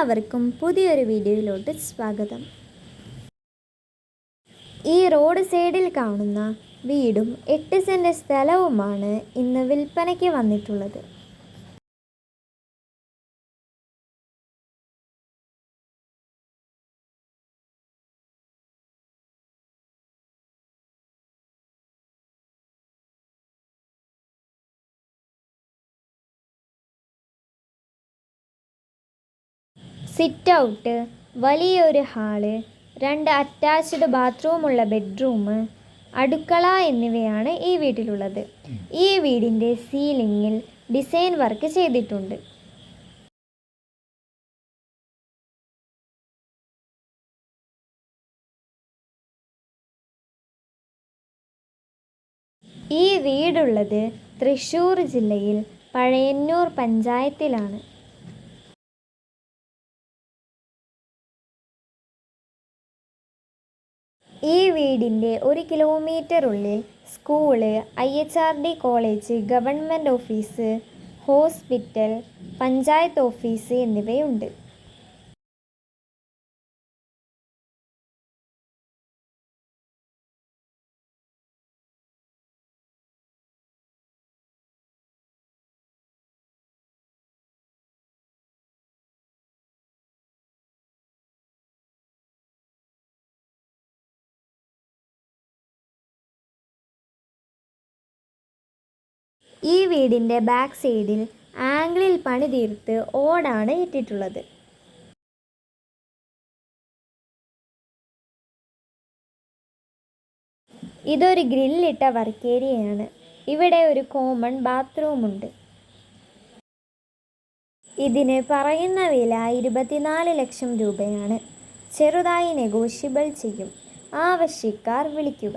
എല്ലാവർക്കും പുതിയൊരു വീഡിയോയിലോട്ട് സ്വാഗതം. ഈ റോഡ് സൈഡിൽ കാണുന്ന വീടും എട്ട് സെന്റ് സ്ഥലവുമാണ് ഇന്ന് വിൽപ്പനയ്ക്ക് വന്നിട്ടുള്ളത്. സിറ്റ് ഔട്ട് വലിയൊരു ഹാൾ രണ്ട് അറ്റാച്ച്ഡ് ബാത്റൂമുള്ള ബെഡ്റൂം അടുക്കള എന്നിവയാണ് ഈ വീട്ടിലുള്ളത്. ഈ വീടിന്റെ സീലിങ്ങിൽ ഡിസൈൻ വർക്ക് ചെയ്തിട്ടുണ്ട്. ഈ വീടുള്ളത് തൃശ്ശൂർ ജില്ലയിൽ പഴയന്നൂർ പഞ്ചായത്തിലാണ്. ഈ വീടിന്റെ ഒരു കിലോമീറ്റർ ഉള്ളിൽ school I H R D college government office hospital panchayat office എന്നിവയുണ്ട്. ഈ വീടിന്റെ ബാക്ക് സൈഡിൽ ആംഗിളിൽ പണി തീർത്ത് ഓടാണ് ഇട്ടിട്ടുള്ളത്. ഇതൊരു ഗ്രില്ലിട്ട വർക്ക് ഏരിയയാണ്. ഇവിടെ ഒരു കോമൺ ബാത്റൂമുണ്ട്. ഇതിന് പറയുന്ന വില ഇരുപത്തിനാല് ലക്ഷം രൂപയാണ്. ചെറുതായി നെഗോഷ്യബിൾ ചെയ്യും. ആവശ്യക്കാർ വിളിക്കുക.